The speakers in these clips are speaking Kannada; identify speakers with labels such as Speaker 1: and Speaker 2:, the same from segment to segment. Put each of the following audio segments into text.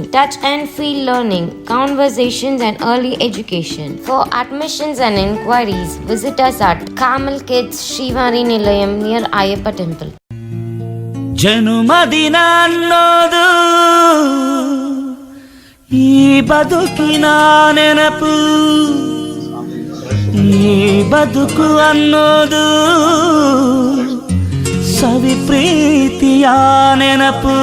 Speaker 1: touch and feel learning, conversations, and early education. For admissions and inquiries, visit us at Kamal Kids Shivari Nilayam near Ayappa Temple.
Speaker 2: ಜನುಮದಿನ ಅನ್ನೋದು ಈ ಬದುಕಿನ ನೆನಪು ಈ ಬದುಕು ಅನ್ನೋದು ಸವಿ ಪ್ರೀತಿಯ ನೆನಪು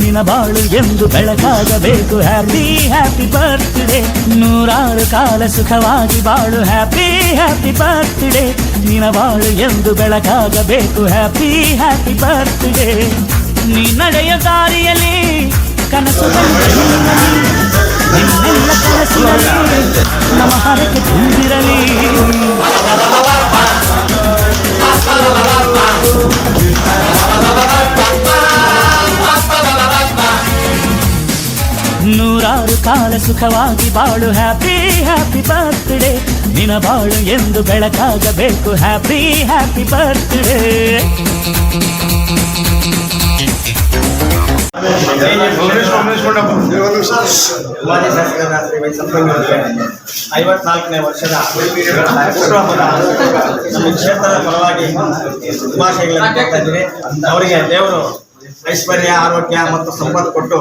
Speaker 2: ನಿನ ಬಾಳು ಎಂದು ಬೆಳಕಾಗಬೇಕು. ಹ್ಯಾಪಿ ಹ್ಯಾಪಿ ಬರ್ತ್ಡೇ ನೂರಾರು ಕಾಲ ಸುಖವಾಗಿ ಬಾಳು. ಹ್ಯಾಪಿ ಹ್ಯಾಪಿ ಬರ್ತ್ಡೇ ನಿನ ಬಾಳು ಎಂದು ಬೆಳಕಾಗಬೇಕು. ಹ್ಯಾಪಿ ಹ್ಯಾಪಿ ಬರ್ತ್ಡೇ ನೀ ನಡೆಯ ದಾರಿಯಲ್ಲಿ ಕನಸು ನಮ್ಮ ಹರಕೆ ತುಂಬಿರಲಿ. ಕಾಲ ಸುಖವಾಗಿ ಬಾಳು. ಹ್ಯಾಪಿ ಹ್ಯಾಪಿ ಬರ್ತ್ಡೇ ನಿನ ಬಾಳು ಎಂದು ಬೆಳಕಾಗಬೇಕು. ಹ್ಯಾಪಿ ಹ್ಯಾಪಿ ಬರ್ತ್ಡೇ
Speaker 3: ಐವತ್ನಾಲ್ಕನೇ ವರ್ಷದ ನಮ್ಮ ಕ್ಷೇತ್ರದ ಪರವಾಗಿ ಶುಭಾಶಯಗಳನ್ನು ಅವರಿಗೆ ದೇವರು ಐಶ್ವರ್ಯ, ಆರೋಗ್ಯ ಮತ್ತು ಸಂಪತ್ತು ಕೊಟ್ಟು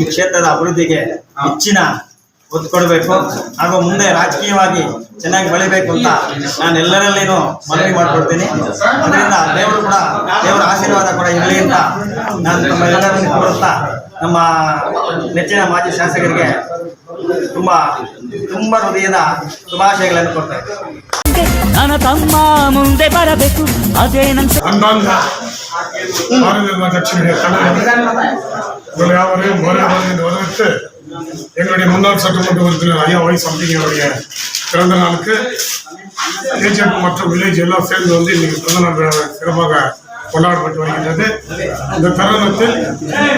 Speaker 3: ಈ ಕ್ಷೇತ್ರದ ಅಭಿವೃದ್ಧಿಗೆ ಹೆಚ್ಚಿನ ಒತ್ತು ಕೊಡಬೇಕು. ಹಾಗೂ ಮುಂದೆ ರಾಜಕೀಯವಾಗಿ ಚೆನ್ನಾಗಿ ಬೆಳಿಬೇಕು ಅಂತ ನಾನು ಎಲ್ಲರಲ್ಲಿನೂ ಮನವಿ ಮಾಡ್ಕೊಡ್ತೀನಿ ಅದರಿಂದ ದೇವರು ಕೂಡ, ದೇವರ ಆಶೀರ್ವಾದ ಕೂಡ ಇರಲಿ ಅಂತ ನಾನು ನಮ್ಮ ಎಲ್ಲರನ್ನು ಕೋರುತ್ತಾ ನಮ್ಮ ನೆಚ್ಚಿನ ಮಾಜಿ ಶಾಸಕರಿಗೆ ತುಂಬಾ ತುಂಬಾ ಹೃದಯದ ಶುಭಾಶಯಗಳನ್ನು ಕೊಡ್ತಾ ಇದ್ದೀನಿ
Speaker 2: ನನ್ನ ತಮ್ಮ ಮುಂದೆ ಬರಬೇಕು ಅದೇ ನನ್ನ
Speaker 4: அன்பார்ந்த பாரதிய கட்சியுடைய தலைவர் உங்களை யாவரையும் வருகிறது வரவேற்று எங்களுடைய முன்னாள் சட்டமன்ற உறுப்பினர் ஐயா ஒய் சம்திங் அவருடைய பிறந்த நாளுக்கு கேஜிஎஃப் மற்றும் வில்லேஜ் எல்லாம் சேர்ந்து வந்து இன்னைக்கு பிறந்த நாள் விழா சிறப்பாக கொண்டாடப்பட்டு வருகின்றது இந்த தருணத்தில்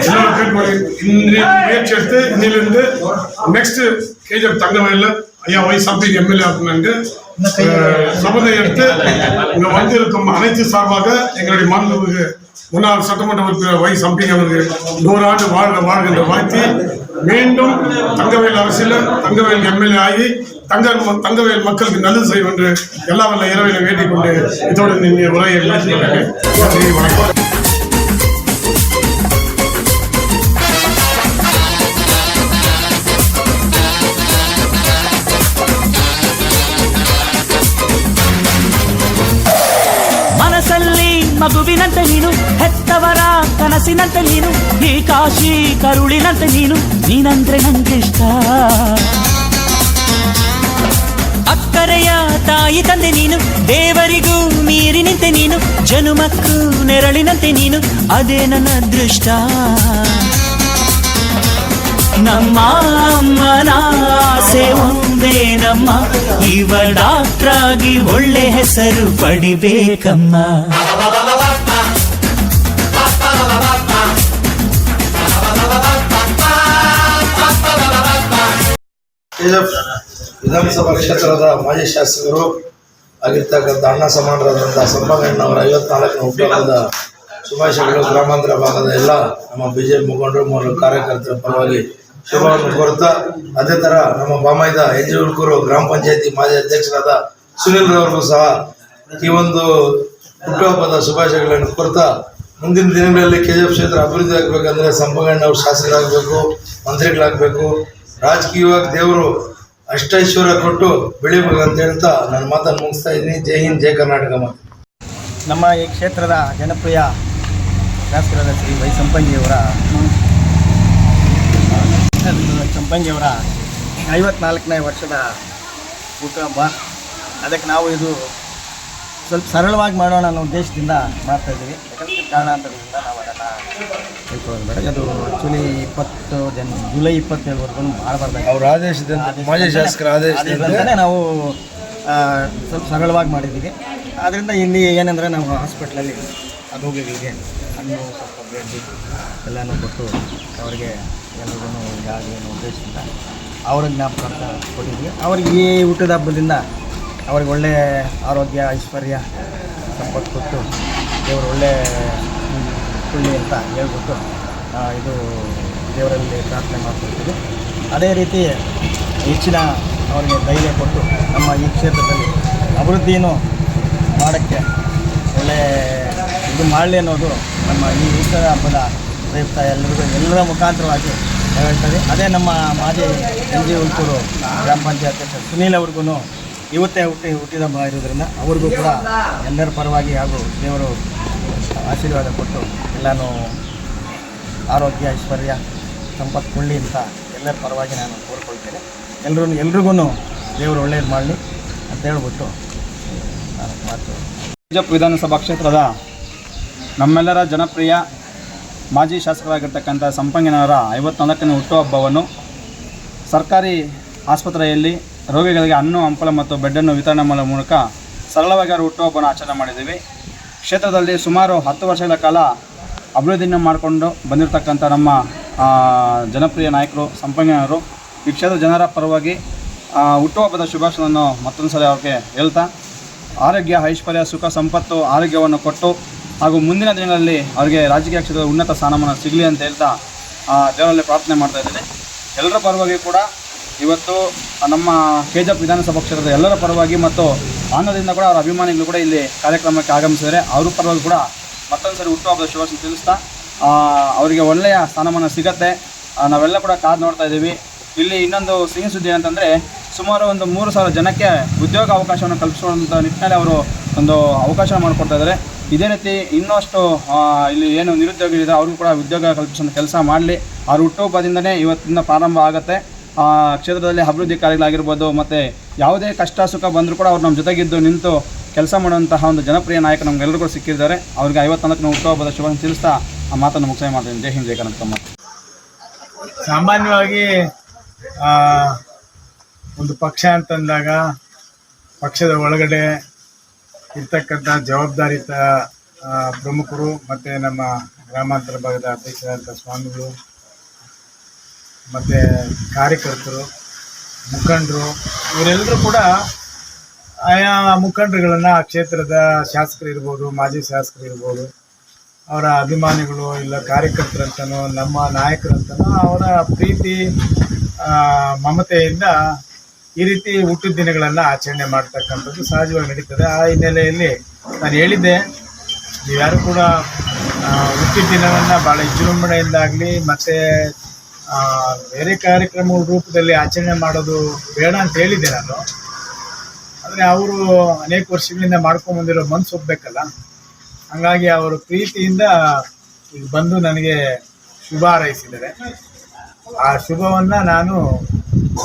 Speaker 4: எல்லோரும் இன்று முயற்சி எடுத்து இன்னிலிருந்து நெக்ஸ்ட் கேஜிஎஃப் தங்கவயல்ல ஐயா ஒய் சம்திங் எம்எல்ஏ ஆக்கணும்னு அஹ், சபதம் எடுத்து இங்க வந்திருக்கும் அனைத்து சார்பாக எங்களுடைய மாண்புமிகு முன்னாள் சட்டமன்ற உறுப்பினர் வை சம்பிங் அவர்கள் நூறாண்டு வாழ்க வாழ்க என்று வாழ்த்தி மீண்டும் தங்கவேல் அரசியல் தங்கவேல் எம்எல்ஏ ஆகி தங்க தங்கவேல் மக்களுக்கு நல்லது செய்யும் என்று எல்லா வல்ல இரவில வேண்டிக் கொண்டு இதோடு உரையை வணக்கம்.
Speaker 2: ಕನಸಿನಂತೆ ನೀನು ಈ ಕಾಶಿ ಕರುಳಿನಂತೆ ನೀನು ನೀನಂದ್ರೆ ನಂಗಿಷ್ಟ ಅಕ್ಕರೆಯ ತಾಯಿ ತಂದೆ ನೀನು ದೇವರಿಗೂ ಮೀರಿ ನಿಂತೆ ನೀನು ಜನುಮಕ್ಕೂ ನೆರಳಿನಂತೆ ನೀನು ಅದೇ ನನ್ನ ಅದೃಷ್ಟ ನಮ್ಮ ಅಮ್ಮನ ಆಸೆ ಒಂದೇ ನಮ್ಮ ಇವ ಡಾಕ್ಟ್ರಾಗಿ ಒಳ್ಳೆ ಹೆಸರು ಪಡಿಬೇಕಮ್ಮ
Speaker 5: ವಿಧಾನಸಭಾ ಕ್ಷೇತ್ರದ ಮಾಜಿ ಶಾಸಕರು ಆಗಿರ್ತಕ್ಕಂಥ ಅಣ್ಣ ಸಮಾನರಾದಂಥ ಸಂಪಂಗಣ್ಣವರ ಐವತ್ನಾಲ್ಕನೇ ಹುಟ್ಟುಹಬ್ಬದ ಶುಭಾಶಯಗಳು ಗ್ರಾಮಾಂತರ ಭಾಗದ ಎಲ್ಲ ನಮ್ಮ ಬಿ ಜೆ ಪಿ ಮುಖಂಡರು ಮೂರು ಕಾರ್ಯಕರ್ತರ ಪರವಾಗಿ ಶುಭವನ್ನು ಕೋರುತ್ತಾ ಅದೇ ಥರ ನಮ್ಮ ಬಾಮೈದ ಎನ್ ಜಿ ಉಳ್ಕೂರು ಗ್ರಾಮ ಪಂಚಾಯತಿ ಮಾಜಿ ಅಧ್ಯಕ್ಷರಾದ ಸುನಿಲ್ ರವರಿಗೂ ಸಹ ಈ ಒಂದು ಹುಟ್ಟುಹಬ್ಬದ ಶುಭಾಶಯಗಳನ್ನು ಕೋರ್ತಾ, ಮುಂದಿನ ದಿನಗಳಲ್ಲಿ ಕೆ ಜಿ ಎಫ್ ಕ್ಷೇತ್ರ ಅಭಿವೃದ್ಧಿ ಆಗಬೇಕಂದ್ರೆ ಸಂಪಗಣ್ಣವ್ರು ಶಾಸಕರಾಗಬೇಕು, ಮಂತ್ರಿಗಳಾಗಬೇಕು ರಾಜಕೀಯವಾಗಿ ದೇವರು ಅಷ್ಟೈಶ್ವರ್ಯ ಕೊಟ್ಟು ಬೆಳಿಬೇಕು ಅಂತ ಹೇಳ್ತಾ ನನ್ನ ಮಾತನ್ನು ಮುಗಿಸ್ತಾ ಇದ್ದೀನಿ. ಜೈ ಹಿಂದ್, ಜೈ ಕರ್ನಾಟಕ ಮಾತು.
Speaker 3: ನಮ್ಮ ಈ ಕ್ಷೇತ್ರದ ಜನಪ್ರಿಯ ಶಾಸಕರಾದ ಶ್ರೀ ವೈ ಸಂಪಂಗಿಯವರ ಸಂಪಂಗಿಯವರ ಐವತ್ನಾಲ್ಕನೇ ವರ್ಷದ ಹುಟ್ಟುಹಬ್ಬ ಅದಕ್ಕೆ ನಾವು ಇದು ಸ್ವಲ್ಪ ಸರಳವಾಗಿ ಮಾಡೋಣ ಅನ್ನೋ ಉದ್ದೇಶದಿಂದ ಮಾಡ್ತಾ ಇದ್ದೀವಿ. ಯಾಕಂದರೆ ಕಾರಣಾಂತರದಿಂದ ನಾವು ಅದನ್ನು ತಿಳ್ಕೊಳ್ಳೋದು ಬೇಡ. ಅದು ಆ್ಯಕ್ಚುಲಿ ಇಪ್ಪತ್ತು ಜನ ಜುಲೈ ಇಪ್ಪತ್ತೇಳವರೆಗೂ ಮಾಡಬಾರ್ದು
Speaker 5: ಅವ್ರ ಆದೇಶದಂತೆ ಮಾಜಿ ಶಾಸಕರ ಆದೇಶದಂತೆ
Speaker 3: ಅದರಿಂದನೇ ನಾವು ಸ್ವಲ್ಪ ಸರಳವಾಗಿ ಮಾಡಿದ್ದೀವಿ. ಆದ್ದರಿಂದ ಇಲ್ಲಿ ಏನಂದರೆ ನಾವು ಹಾಸ್ಪಿಟ್ಲಲ್ಲಿ ರೋಗಿಗಳಿಗೆ ಹಣ್ಣು ಸ್ವಲ್ಪ ಬ್ರೆಡ್ ಎಲ್ಲನೂ ಕೊಟ್ಟು ಅವರಿಗೆ ಎಲ್ಲರಿಗೂ ಹೀಗಾಗಿ ಅನ್ನೋ ಉದ್ದೇಶದಿಂದ ಅವ್ರಿಗೆ ಜ್ಞಾಪಕ ಕೊಟ್ಟಿದ್ವಿ ಅವ್ರಿಗೆ ಈ ಹುಟ್ಟಿದ ಹಬ್ಬದಿಂದ ಅವ್ರಿಗೆ ಒಳ್ಳೆ ಆರೋಗ್ಯ, ಐಶ್ವರ್ಯ ಸಂಪತ್ತು ಕೊಟ್ಟು ದೇವರು ಒಳ್ಳೆ ಕೊಳ್ಳಿ ಅಂತ ಹೇಳ್ಬಿಟ್ಟು ಇದು ದೇವರಲ್ಲಿ ಪ್ರಾರ್ಥನೆ ಮಾಡ್ಕೊಳ್ತೀವಿ ಅದೇ ರೀತಿ ಹೆಚ್ಚಿನ ಅವರಿಗೆ ಧೈರ್ಯ ಕೊಟ್ಟು ನಮ್ಮ ಈ ಕ್ಷೇತ್ರದಲ್ಲಿ ಅಭಿವೃದ್ಧಿನೂ ಮಾಡೋಕ್ಕೆ ಒಳ್ಳೆ ಇದು ಮಾಡಲಿ ಅನ್ನೋದು ನಮ್ಮ ಈ ಉತ್ಸವ ಹಬ್ಬದ ಪ್ರಯುಕ್ತ ಎಲ್ಲರಿಗೂ ಎಲ್ಲರ ಮುಖಾಂತರವಾಗಿ ಹೇಳ್ತಾರೆ ಅದೇ ನಮ್ಮ ಮಾಜಿ ಎನ್ ಜಿ ಹುಲ್ಕೂರು ಗ್ರಾಮ ಪಂಚಾಯತ್ ಅಧ್ಯಕ್ಷ ಸುನೀಲ್ ಅವ್ರಿಗೂ ಇವತ್ತೇ ಹುಟ್ಟಿ ಹುಟ್ಟಿದ ಹಬ್ಬ ಇರೋದ್ರಿಂದ ಅವ್ರಿಗೂ ಕೂಡ ಎಲ್ಲರ ಪರವಾಗಿ ಹಾಗೂ ದೇವರು ಆಶೀರ್ವಾದ ಕೊಟ್ಟು ಎಲ್ಲನೂ ಆರೋಗ್ಯ, ಐಶ್ವರ್ಯ, ಸಂಪತ್ತು ಕೊಳ್ಳಿ ಅಂತ ಎಲ್ಲರ ಪರವಾಗಿ ನಾನು ಕೋರ್ಕೊಳ್ತೇನೆ. ಎಲ್ಲರೂ ಎಲ್ರಿಗೂ ದೇವರು ಒಳ್ಳೇದು ಮಾಡಲಿ ಅಂತ ಹೇಳ್ಬಿಟ್ಟು ನಾನು ಮಾತು.
Speaker 6: ಬಿಜಾಪುರ ವಿಧಾನಸಭಾ ಕ್ಷೇತ್ರದ ನಮ್ಮೆಲ್ಲರ ಜನಪ್ರಿಯ ಮಾಜಿ ಶಾಸಕರಾಗಿರ್ತಕ್ಕಂಥ ಸಂಪಂಗಿನವರ ಐವತ್ನಾಲ್ಕನೇ ಹುಟ್ಟುಹಬ್ಬವನ್ನು ಸರ್ಕಾರಿ ಆಸ್ಪತ್ರೆಯಲ್ಲಿ ರೋಗಿಗಳಿಗೆ ಹಣ್ಣು, ಹಂಪಲ ಮತ್ತು ಬೆಡ್ಡನ್ನು ವಿತರಣೆ ಮಾಡುವ ಮೂಲಕ ಸರಳವಾಗಿ ಅವರ ಹುಟ್ಟುಹಬ್ಬವನ್ನು ಆಚರಣೆ ಮಾಡಿದ್ದೀವಿ. ಕ್ಷೇತ್ರದಲ್ಲಿ ಸುಮಾರು ಹತ್ತು ವರ್ಷಗಳ ಕಾಲ ಅಭಿವೃದ್ಧಿಯನ್ನು ಮಾಡಿಕೊಂಡು ಬಂದಿರತಕ್ಕಂಥ ನಮ್ಮ ಜನಪ್ರಿಯ ನಾಯಕರು ಸಂಪಂಗಿನವರು ಈ ಕ್ಷೇತ್ರದ ಜನರ ಪರವಾಗಿ ಹುಟ್ಟುಹಬ್ಬದ ಶುಭಾಶಯವನ್ನು ಮತ್ತೊಂದು ಸಲ ಅವ್ರಿಗೆ ಹೇಳ್ತಾ, ಆರೋಗ್ಯ, ಐಶ್ವರ್ಯ, ಸುಖ, ಸಂಪತ್ತು, ಆರೋಗ್ಯವನ್ನು ಕೊಟ್ಟು ಹಾಗೂ ಮುಂದಿನ ದಿನಗಳಲ್ಲಿ ಅವರಿಗೆ ರಾಜಕೀಯ ಕ್ಷೇತ್ರದ ಉನ್ನತ ಸ್ಥಾನಮಾನ ಸಿಗಲಿ ಅಂತ ಹೇಳ್ತಾ ದೇವರಲ್ಲಿ ಪ್ರಾರ್ಥನೆ ಮಾಡ್ತಾ ಇದ್ದೇನೆ. ಎಲ್ಲರ ಪರವಾಗಿ ಕೂಡ ಇವತ್ತು ನಮ್ಮ ಕೆ ಜಿ ಎಫ್ ವಿಧಾನಸಭಾ ಕ್ಷೇತ್ರದ ಎಲ್ಲರ ಪರವಾಗಿ ಮತ್ತು ಆನಂದದಿಂದ ಕೂಡ ಅವರ ಅಭಿಮಾನಿಗಳು ಕೂಡ ಇಲ್ಲಿ ಕಾರ್ಯಕ್ರಮಕ್ಕೆ ಆಗಮಿಸಿದರೆ ಅವ್ರ ಪರವಾಗಿ ಕೂಡ ಮತ್ತೊಂದು ಸರಿ ಹುಟ್ಟುಹಬ್ಬದ ಶುಭಾಶಯ ತಿಳಿಸ್ತಾ ಅವರಿಗೆ ಒಳ್ಳೆಯ ಸ್ಥಾನಮಾನ ಸಿಗತ್ತೆ. ನಾವೆಲ್ಲ ಕೂಡ ಕಾದು ನೋಡ್ತಾ ಇದ್ದೀವಿ. ಇಲ್ಲಿ ಇನ್ನೊಂದು ಸಿಹಿ ಸುದ್ದಿ ಅಂತಂದರೆ ಸುಮಾರು ಒಂದು ಮೂರು ಸಾವಿರ ಜನಕ್ಕೆ ಉದ್ಯೋಗ ಅವಕಾಶವನ್ನು ಕಲ್ಪಿಸುವಂಥ ನಿಟ್ಟಿನಲ್ಲಿ ಅವರು ಒಂದು ಅವಕಾಶ ಮಾಡಿಕೊಡ್ತಾ ಇದ್ದಾರೆ. ಇದೇ ರೀತಿ ಇನ್ನಷ್ಟು ಇಲ್ಲಿ ಏನು ನಿರುದ್ಯೋಗಿಗಳಿದ್ದಾರೆ ಅವ್ರಿಗೂ ಕೂಡ ಉದ್ಯೋಗ ಕಲ್ಪಿಸುವಂಥ ಕೆಲಸ ಮಾಡಲಿ. ಅವ್ರ ಹುಟ್ಟುಹಬ್ಬದಿಂದನೇ ಇವತ್ತಿಂದ ಪ್ರಾರಂಭ ಆಗುತ್ತೆ. ಕ್ಷೇತ್ರದಲ್ಲಿ ಅಭಿವೃದ್ಧಿ ಕಾರ್ಯಗಳಾಗಿರ್ಬೋದು ಮತ್ತು ಯಾವುದೇ ಕಷ್ಟ ಸುಖ ಬಂದರೂ ಕೂಡ ಅವ್ರು ನಮ್ಮ ಜೊತೆಗಿದ್ದು ನಿಂತು ಕೆಲಸ ಮಾಡುವಂತಹ ಒಂದು ಜನಪ್ರಿಯ ನಾಯಕ ನಮಗೆಲ್ಲರಿಗೂ ಸಿಕ್ಕಿದ್ದಾರೆ. ಅವ್ರಿಗೆ ಐವತ್ನಾಲ್ಕನೇ ಹುಟ್ಟುಹಬ್ಬದ ಶುಭ ತಿಳಿಸ್ತಾ ಆ ಮಾತನ್ನು ಮುಕ್ತಾಯ ಮಾಡ್ತೀನಿ. ಜೈ ಹಿಂದ್ ಜೈ
Speaker 7: ಸಾಮಾನ್ಯವಾಗಿ ಆ, ಒಂದು ಪಕ್ಷ ಅಂತಂದಾಗ ಪಕ್ಷದ ಒಳಗಡೆ ಇರ್ತಕ್ಕಂಥ ಜವಾಬ್ದಾರಿತ ಆ, ಪ್ರಮುಖರು ಮತ್ತು ನಮ್ಮ ಗ್ರಾಮಾಂತರ ಭಾಗದ ಅಧ್ಯಕ್ಷರಾದಂಥ ಸ್ವಾಮಿಗಳು ಮತ್ತು ಕಾರ್ಯಕರ್ತರು, ಮುಖಂಡರು, ಇವರೆಲ್ಲರೂ ಕೂಡ ಆಯಾ ಮುಖಂಡರುಗಳನ್ನು ಆ ಕ್ಷೇತ್ರದ ಶಾಸಕರು ಇರ್ಬೋದು, ಮಾಜಿ ಶಾಸಕರು ಇರ್ಬೋದು, ಅವರ ಅಭಿಮಾನಿಗಳು ಇಲ್ಲ ಕಾರ್ಯಕರ್ತರಂತನೋ ನಮ್ಮ ನಾಯಕರಂತನೋ ಅವರ ಪ್ರೀತಿ ಮಮತೆಯಿಂದ ಈ ರೀತಿ ಹುಟ್ಟಿದ ದಿನಗಳನ್ನು ಆಚರಣೆ ಮಾಡ್ತಕ್ಕಂಥದ್ದು ಸಹಜವಾಗಿ ನಡೀತದೆ. ಆ ಹಿನ್ನೆಲೆಯಲ್ಲಿ ನಾನು ಹೇಳಿದ್ದೆ, ನೀವ್ಯಾರು ಕೂಡ ಹುಟ್ಟಿದ ದಿನವನ್ನು ಭಾಳ ವಿಜೃಂಭಣೆಯಿಂದಾಗಲಿ ಮತ್ತು ಬೇರೆ ಕಾರ್ಯಕ್ರಮ ರೂಪದಲ್ಲಿ ಆಚರಣೆ ಮಾಡೋದು ಬೇಡ ಅಂತ ಹೇಳಿದ್ದೆ ನಾನು. ಆದರೆ ಅವರು ಅನೇಕ ವರ್ಷಗಳಿಂದ ಮಾಡ್ಕೊಂಡು ಬಂದಿರೋ ಮನ್ಸು ಒಪ್ಪಬೇಕಲ್ಲ ಹಂಗಾಗಿ ಅವರು ಪ್ರೀತಿಯಿಂದ ಬಂದು ನನಗೆ ಶುಭ ಹಾರೈಸಿದ್ದಾರೆ. ಆ ಶುಭವನ್ನು ನಾನು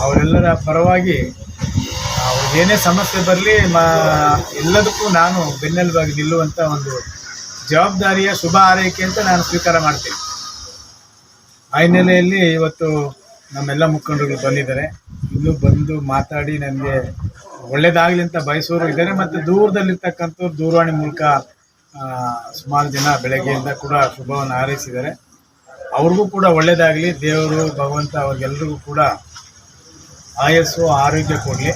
Speaker 7: ಅವರೆಲ್ಲರ ಪರವಾಗಿ ಅವ್ರಿಗೇನೇ ಸಮಸ್ಯೆ ಬರಲಿ ಮಾ, ಎಲ್ಲದಕ್ಕೂ ನಾನು ಬೆನ್ನೆಲುಬಾಗಿ ನಿಲ್ಲುವಂಥ ಒಂದು ಜವಾಬ್ದಾರಿಯ ಶುಭ ಹಾರೈಕೆ ಅಂತ ನಾನು ಸ್ವೀಕಾರ ಮಾಡ್ತೀನಿ. ಆ ಹಿನ್ನೆಲೆಯಲ್ಲಿ ಇವತ್ತು ನಮ್ಮೆಲ್ಲ ಮುಖಂಡರುಗಳು ಬಂದಿದ್ದಾರೆ. ಇನ್ನು ಬಂದು ಮಾತಾಡಿ ನನಗೆ ಒಳ್ಳೇದಾಗಲಿ ಅಂತ ಬಯಸೋರು ಇದ್ದಾರೆ ಮತ್ತು ದೂರದಲ್ಲಿರ್ತಕ್ಕಂಥವ್ರು ದೂರವಾಣಿ ಮೂಲಕ ಸುಮಾರು ಜನ ಬೆಳಗ್ಗೆಯಿಂದ ಕೂಡ ಶುಭವನ್ನು ಹಾರೈಸಿದ್ದಾರೆ. ಅವ್ರಿಗೂ ಕೂಡ ಒಳ್ಳೇದಾಗಲಿ. ದೇವರು, ಭಗವಂತ ಅವ್ರಿಗೆಲ್ರಿಗೂ ಕೂಡ ಆಯಸ್ಸು, ಆರೋಗ್ಯ ಕೊಡಲಿ.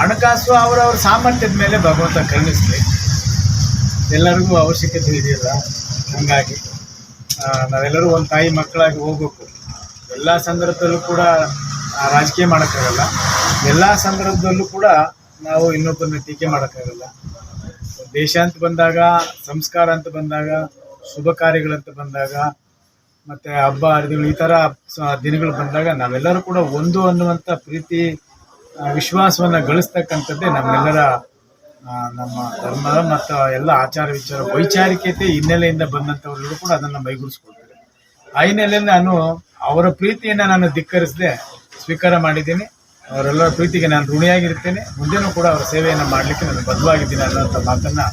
Speaker 7: ಹಣಕಾಸು ಅವರವ್ರ ಸಾಮರ್ಥ್ಯದ ಮೇಲೆ ಭಗವಂತ ಕರುಣಿಸಲಿ. ಎಲ್ಲರಿಗೂ ಅವಶ್ಯಕತೆ ಇದೆಯಲ್ಲ? ಹಂಗಾಗಿ. ನಾವೆಲ್ಲರೂ ಒಂದು ತಾಯಿ ಮಕ್ಕಳಾಗಿ ಹೋಗ್ಬೇಕು. ಎಲ್ಲ ಸಂದರ್ಭದಲ್ಲೂ ಕೂಡ ರಾಜಕೀಯ ಮಾಡೋಕ್ಕಾಗಲ್ಲ. ಎಲ್ಲ ಸಂದರ್ಭದಲ್ಲೂ ಕೂಡ ನಾವು ಇನ್ನೊಬ್ಬರನ್ನ ಟೀಕೆ ಮಾಡೋಕ್ಕಾಗಲ್ಲ. ದೇಶ ಅಂತ ಬಂದಾಗ, ಸಂಸ್ಕಾರ ಅಂತ ಬಂದಾಗ, ಶುಭ ಕಾರ್ಯಗಳಂತ ಬಂದಾಗ, ಮತ್ತೆ ಹಬ್ಬ ಹರಿದಿಗಳು ಈ ಥರ ದಿನಗಳು ಬಂದಾಗ ನಾವೆಲ್ಲರೂ ಕೂಡ ಒಂದು ಅನ್ನುವಂಥ ಪ್ರೀತಿ ವಿಶ್ವಾಸವನ್ನು ಗಳಿಸ್ತಕ್ಕಂಥದ್ದೇ ನಮ್ಮೆಲ್ಲರ ನಮ್ಮ ಧರ್ಮ ಮತ್ತು ಎಲ್ಲ ಆಚಾರ ವಿಚಾರ ವೈಚಾರಿಕತೆ ಹಿನ್ನೆಲೆಯಿಂದ ಬಂದಂಥವ್ರಿಗೂ ಕೂಡ ಅದನ್ನು ಮೈಗೂಡಿಸ್ಕೊಳ್ತಾರೆ. ಆ ಹಿನ್ನೆಲೆಯಲ್ಲಿ ನಾನು ಅವರ ಪ್ರೀತಿಯನ್ನು ನಾನು ಧಿಕ್ಕರಿಸದೆ, ಸ್ವೀಕಾರ ಮಾಡಿದ್ದೀನಿ. ಅವರೆಲ್ಲರ ಪ್ರೀತಿಗೆ ನಾನು ಋಣಿಯಾಗಿರ್ತೇನೆ ಮುಂದೆನೂ ಕೂಡ ಅವರ ಸೇವೆಯನ್ನು ಮಾಡಲಿಕ್ಕೆ ನಾನು ಬದ್ಧವಾಗಿದ್ದೀನಿ ಅನ್ನೋಂಥ ಮಾತನ್ನು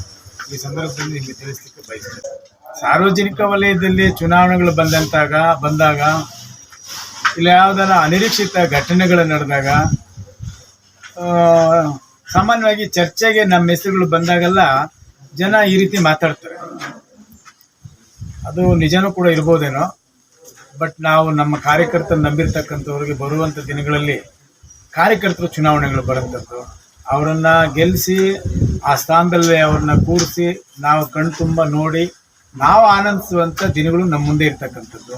Speaker 7: ಈ ಸಂದರ್ಭದಲ್ಲಿ ನಿಮಗೆ ತಿಳಿಸ್ಲಿಕ್ಕೆ ಬಯಸ್ತೇನೆ. ಸಾರ್ವಜನಿಕ ವಲಯದಲ್ಲಿ ಚುನಾವಣೆಗಳು ಬಂದಂತಾಗ, ಬಂದಾಗ, ಇಲ್ಲ ಯಾವುದಾರ ಅನಿರೀಕ್ಷಿತ ಘಟನೆಗಳು ನಡೆದಾಗ ಸಾಮಾನ್ಯವಾಗಿ ಚರ್ಚೆಗೆ ನಮ್ಮ ಹೆಸರುಗಳು ಬಂದಾಗೆಲ್ಲ ಜನ ಈ ರೀತಿ ಮಾತಾಡ್ತಾರೆ. ಅದು ನಿಜನೂ ಕೂಡ ಇರ್ಬೋದೇನೋ, ಬಟ್ ನಾವು ನಮ್ಮ ಕಾರ್ಯಕರ್ತರು ನಂಬಿರ್ತಕ್ಕಂಥವ್ರಿಗೆ ಬರುವಂಥ ದಿನಗಳಲ್ಲಿ ಕಾರ್ಯಕರ್ತರು ಚುನಾವಣೆಗಳು ಬರುವಂಥದ್ದು. ಅವರನ್ನು ಗೆಲ್ಲಿಸಿ, ಆ ಸ್ಥಾನದಲ್ಲಿ ಅವ್ರನ್ನ ಕೂರಿಸಿ, ನಾವು ಕಣ್ ತುಂಬ ನೋಡಿ, ನಾವು ಆನಂದಿಸುವಂಥ ದಿನಗಳು ನಮ್ಮ ಮುಂದೆ ಇರ್ತಕ್ಕಂಥದ್ದು.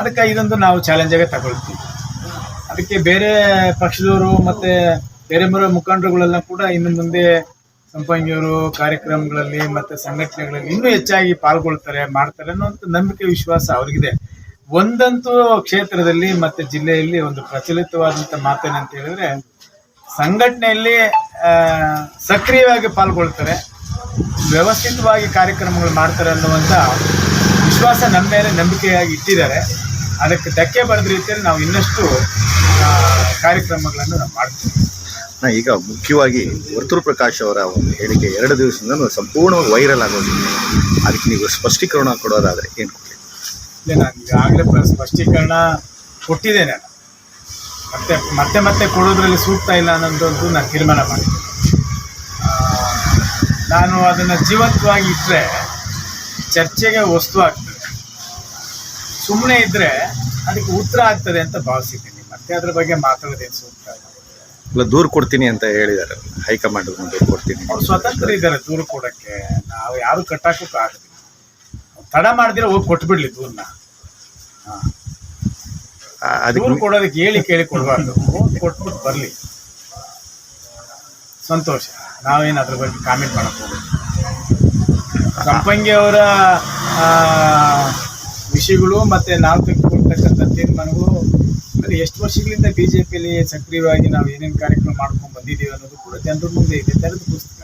Speaker 7: ಅದಕ್ಕೆ ಇದೊಂದು ನಾವು ಚಾಲೆಂಜಾಗೆ ತಗೊಳ್ತೀವಿ. ಅದಕ್ಕೆ ಬೇರೆ ಪಕ್ಷದವರು ಮತ್ತೆ ಬೇರೆ ಬೇರೆ ಮುಖಂಡರುಗಳೆಲ್ಲ ಕೂಡ ಇನ್ನು ಮುಂದೆ ಸಂಪಂಗಿಯವರು ಕಾರ್ಯಕ್ರಮಗಳಲ್ಲಿ ಮತ್ತೆ ಸಂಘಟನೆಗಳಲ್ಲಿ ಇನ್ನೂ ಹೆಚ್ಚಾಗಿ ಪಾಲ್ಗೊಳ್ತಾರೆ, ಮಾಡ್ತಾರೆ ಅನ್ನೋಂಥ ನಂಬಿಕೆ, ವಿಶ್ವಾಸ ಅವ್ರಿಗಿದೆ. ಒಂದಂತೂ ಕ್ಷೇತ್ರದಲ್ಲಿ ಮತ್ತೆ ಜಿಲ್ಲೆಯಲ್ಲಿ ಒಂದು ಪ್ರಚಲಿತವಾದಂಥ ಮಾತೇನಂತ ಹೇಳಿದ್ರೆ, ಸಂಘಟನೆಯಲ್ಲಿ ಸಕ್ರಿಯವಾಗಿ ಪಾಲ್ಗೊಳ್ತಾರೆ, ವ್ಯವಸ್ಥಿತವಾಗಿ ಕಾರ್ಯಕ್ರಮಗಳು ಮಾಡ್ತಾರೆ ಅನ್ನುವಂಥ ವಿಶ್ವಾಸ ನಮ್ಮ ಮೇಲೆ ನಂಬಿಕೆಯಾಗಿ ಇಟ್ಟಿದ್ದಾರೆ. ಅದಕ್ಕೆ ಧಕ್ಕೆ ಬರೆದ ರೀತಿಯಲ್ಲಿ ನಾವು ಇನ್ನಷ್ಟು ಕಾರ್ಯಕ್ರಮಗಳನ್ನು ನಾವು ಮಾಡ್ತೀವಿ.
Speaker 8: ನಾ, ಈಗ ಮುಖ್ಯವಾಗಿ ವರ್ತೂರು ಪ್ರಕಾಶ್ ಅವರ ಒಂದು ಹೇಳಿಕೆ ಎರಡು ದಿವಸದಿಂದ ಸಂಪೂರ್ಣವಾಗಿ ವೈರಲ್ ಆಗೋದು ಅದಕ್ಕೆ ನೀವು ಸ್ಪಷ್ಟೀಕರಣ ಕೊಡೋದಾದರೆ ಏನು ಕೊಡಿ
Speaker 7: ನಾನು ಈಗಾಗಲೇ ಸ್ಪಷ್ಟೀಕರಣ ಕೊಟ್ಟಿದ್ದೇನೆ. ಮತ್ತೆ ಮತ್ತೆ ಮತ್ತೆ ಕೊಡೋದ್ರಲ್ಲಿ ಸೂಕ್ತ ಇಲ್ಲ ಅನ್ನೋದೊಂದು ನಾನು ತೀರ್ಮಾನ ಮಾಡಿದ್ದೆ ನಾನು ಅದನ್ನು ಜೀವಂತವಾಗಿ ಇಟ್ಟರೆ ಚರ್ಚೆಗೆ ವಸ್ತು ಆಗ್ತದೆ. ಸುಮ್ಮನೆ ಇದ್ದರೆ ಅದಕ್ಕೆ ಉತ್ತರ ಆಗ್ತದೆ ಅಂತ ಭಾವಿಸಿದ್ದೀನಿ. ಮತ್ತೆ ಅದ್ರ ಬಗ್ಗೆ ಮಾತಾಡೋದೇನು ಇಲ್ಲ
Speaker 8: ದೂರು ಕೊಡ್ತೀನಿ ಅಂತ ಹೇಳಿದ್ದಾರೆ. ಹೈಕಮಾಂಡ್ ದೂರು ಕೊಡ್ತೀನಿ.
Speaker 7: ಸ್ವತಂತ್ರ ಇದ್ದಾರೆ ದೂರು ಕೊಡಕ್ಕೆ. ನಾವು ಯಾರು ಕಟ್ಟಾಕಕ್ಕೆ ಆಗಲಿ ತಡ ಮಾಡಿದ್ರೆ ಹೋಗಿ ಕೊಟ್ಬಿಡ್ಲಿ ದೂರನ್ನ ದೂರು ಕೊಡೋದಕ್ಕೆ ಹೇಳಿ ಕೇಳಿ ಕೊಡಬಾರ್ದು. ಕೊಟ್ಬಿಟ್ಟು ಬರಲಿ. ಸಂತೋಷ. ನಾವೇನು ಅದ್ರ ಬಗ್ಗೆ ಕಾಮೆಂಟ್ ಮಾಡಕ್ ಹೋಗೋದು ಸಂಪಂಗಿ ಅವರ ವಿಷಯಗಳು ಮತ್ತೆ ನಾವು ತೆಗೆದುಕೊಳ್ತಕ್ಕಂಥ ತೀರ್ಮಾನಗಳು ಅಂದ್ರೆ ಎಷ್ಟು ವರ್ಷಗಳಿಂದ ಬಿಜೆಪಿಯಲ್ಲಿ ಸಕ್ರಿಯವಾಗಿ ನಾವು ಏನೇನು ಕಾರ್ಯಕ್ರಮ ಮಾಡ್ಕೊಂಡು ಬಂದಿದ್ದೀವಿ ಅನ್ನೋದು ಕೂಡ ಜನರ ಮುಂದೆ ಇದೆ ತೆರೆದ ಪುಸ್ತಕ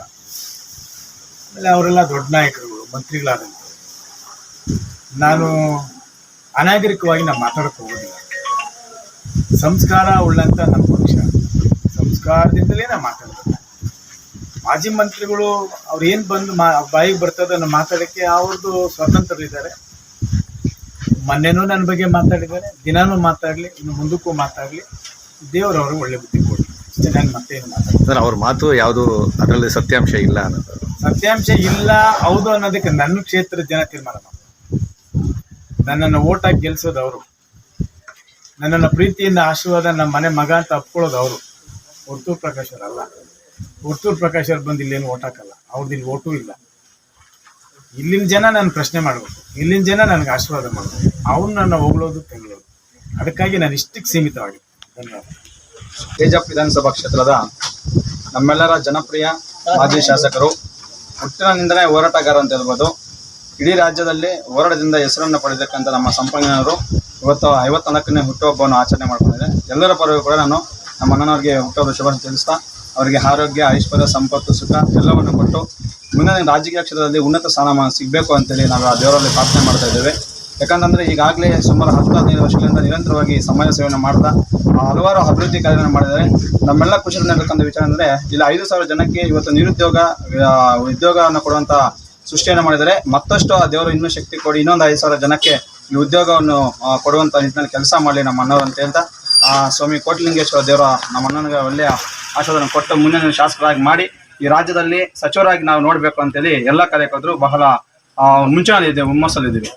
Speaker 7: ಆಮೇಲೆ ಅವರೆಲ್ಲ ದೊಡ್ಡ ನಾಯಕರುಗಳು ಮಂತ್ರಿಗಳಾದಂತ ನಾನು ಅನಾಗರಿಕವಾಗಿ ನಾವು ಮಾತಾಡಕ್ಕೆ ಹೋಗೋದಿಲ್ಲ. ಸಂಸ್ಕಾರ ಉಳ್ಳಂತ ನಮ್ಮ ಪಕ್ಷ. ಸಂಸ್ಕಾರದಿಂದಲೇ ನಾವು ಮಾತಾಡ್ತಾರೆ ಮಾಜಿ ಮಂತ್ರಿಗಳು ಅವ್ರು ಏನು ಬಂದು ಮಾ ಬಾಯಿಗೆ ಬರ್ತದನ್ನು ಮಾತಾಡೋಕ್ಕೆ ಅವ್ರದ್ದು ಸ್ವತಂತ್ರರಿದ್ದಾರೆ. ಮೊನ್ನೆನೂ ನನ್ನ ಬಗ್ಗೆ ಮಾತಾಡಿದ್ದಾರೆ ದಿನಾನೂ ಮಾತಾಡಲಿ ಇನ್ನು ಮುಂದಕ್ಕೂ ಮಾತಾಡಲಿ. ದೇವರವರು ಒಳ್ಳೆ ಬುದ್ಧಿ ಕೊಡಿ ಅಷ್ಟೇ ನಾನು ಮತ್ತೇನು ಮಾತಾಡ
Speaker 8: ಅಂದ್ರೆ ಅವ್ರ ಮಾತು ಯಾವುದು ಅದರಲ್ಲಿ ಸತ್ಯಾಂಶ ಇಲ್ಲ ಅನ್ನೋದು.
Speaker 7: ಸತ್ಯಾಂಶ ಇಲ್ಲ ಹೌದು ಅನ್ನೋದಕ್ಕೆ ನನ್ನ ಕ್ಷೇತ್ರದ ಜನ ತೀರ್ಮಾನ ಮಾಡ್ತಾರೆ. ನನ್ನನ್ನು ಓಟಾಗಿ ಗೆಲ್ಸೋದು ಅವರು. ನನ್ನನ್ನು ಪ್ರೀತಿಯಿಂದ ಆಶೀರ್ವಾದ ನಮ್ಮ ಮನೆ ಮಗ ಅಂತ ಅಪ್ಕೊಳ್ಳೋದು ಅವರು. ಹೊರ್ತೂರು ಪ್ರಕಾಶ್ ಅವರಲ್ಲ. ಹೊರ್ತೂರು ಪ್ರಕಾಶ್ ಅವ್ರು ಬಂದು ಇಲ್ಲೇನು ಓಟ್ ಹಾಕಲ್ಲ. ಅವ್ರದ್ದು ಇಲ್ಲಿ ಓಟೂ ಇಲ್ಲ. ಇಲ್ಲಿನ ಜನ ನಾನು ಪ್ರಶ್ನೆ ಮಾಡಬೇಕು. ಇಲ್ಲಿನ ಜನ ನನಗೆ ಆಶೀರ್ವಾದ ಮಾಡಬೇಕು ಅವ್ರು ನನ್ನ ಹೊಗಳೋದು ತೆಗಳೋದು ಅದಕ್ಕಾಗಿ ನಾನು ಇಷ್ಟಕ್ಕೆ ಸೀಮಿತವಾಗಿ. ಧನ್ಯವಾದ.
Speaker 6: ತೇಜಪ್ ವಿಧಾನಸಭಾ ಕ್ಷೇತ್ರದ ನಮ್ಮೆಲ್ಲರ ಜನಪ್ರಿಯ ಮಾಜಿ ಶಾಸಕರು. ಹುಟ್ಟಿನಿಂದಲೇ ಹೋರಾಟಗಾರ ಅಂತ ಹೇಳ್ಬೋದು. ಇಡೀ ರಾಜ್ಯದಲ್ಲಿ ಹೋರಾಟದಿಂದ ಹೆಸರನ್ನು ಪಡೆದಕ್ಕಂಥ ನಮ್ಮ ಸಂಪನ್ನರು ಇವತ್ತು ಐವತ್ನಾಲ್ಕನೇ ಹುಟ್ಟುಹಬ್ಬವನ್ನು ಆಚರಣೆ ಮಾಡ್ಕೊಂಡಿದ್ದಾರೆ. ಎಲ್ಲರ ಪರವಾಗಿ ಕೂಡ ನಾನು ನಮ್ಮ ಅಣ್ಣನವ್ರಿಗೆ ಹುಟ್ಟುಹಬ್ಬ ಶುಭಾಶಯ ತಿಳಿಸ್ತಾ ಅವರಿಗೆ ಆರೋಗ್ಯ, ಐಶ್ವರ್ಯ, ಸಂಪತ್ತು, ಸುಖ ಎಲ್ಲವನ್ನು ಕೊಟ್ಟು ಮುಂದಿನ ರಾಜಕೀಯ ಕ್ಷೇತ್ರದಲ್ಲಿ ಉನ್ನತ ಸ್ಥಾನಮಾನ ಸಿಗಬೇಕು ಅಂತೇಳಿ ನಾವು ಆ ದೇವರಲ್ಲಿ ಪ್ರಾರ್ಥನೆ ಮಾಡ್ತಾ ಇದ್ದೇವೆ. ಯಾಕಂತಂದರೆ ಈಗಾಗಲೇ ಸುಮಾರು ಹತ್ತು, ಹದಿನೈದು ವರ್ಷಗಳಿಂದ ನಿರಂತರವಾಗಿ ಸಮಾಜ ಸೇವೆಯನ್ನು ಮಾಡ್ತಾ ಹಲವಾರು ಅಭಿವೃದ್ಧಿ ಕಾರ್ಯಗಳನ್ನು ಮಾಡಿದ್ದಾರೆ. ನಮ್ಮೆಲ್ಲ ಖುಷಿಯಾಗಿರ್ತಕ್ಕಂಥ ವಿಚಾರ ಅಂದರೆ ಇಲ್ಲಿ, ಐದು ಸಾವಿರ ಜನಕ್ಕೆ ಇವತ್ತು ನಿರುದ್ಯೋಗ ಉದ್ಯೋಗವನ್ನು ಕೊಡುವಂಥ ಸೃಷ್ಟಿಯನ್ನು ಮಾಡಿದರೆ ಮತ್ತಷ್ಟು ಆ ದೇವರು ಇನ್ನೂ ಶಕ್ತಿ ಕೊಡಿ, ಇನ್ನೊಂದು ಐದು ಸಾವಿರ ಜನಕ್ಕೆ ಈ ಉದ್ಯೋಗವನ್ನು ಕೊಡುವಂಥ ನಿಟ್ಟಿನಲ್ಲಿ ಕೆಲಸ ಮಾಡಲಿ ನಮ್ಮ ಅಣ್ಣವರು ಅಂತ ಸ್ವಾಮಿ ಕೋಟಿಲಿಂಗೇಶ್ವರ ದೇವರ ನಮ್ಮ ಅಣ್ಣನಿಗೆ ಒಳ್ಳೆಯ ಆಶೀರ್ವಾದ ಕೊಟ್ಟು ಮುಂದಿನ ಶಾಸಕರಾಗಿ ಮಾಡಿ ಈ ರಾಜ್ಯದಲ್ಲಿ ಸಚಿವರಾಗಿ ನಾವು ನೋಡಬೇಕು ಅಂತೇಳಿ ಎಲ್ಲ ಕಾರ್ಯಕರ್ತರು ಬಹಳ ಮುಂಚಾನೆ ಮುಂಚೂಣಿಯಿದೆ ಹುಮ್ಮಸ್ಸಲ್ಲಿದ್ದೀವಿ.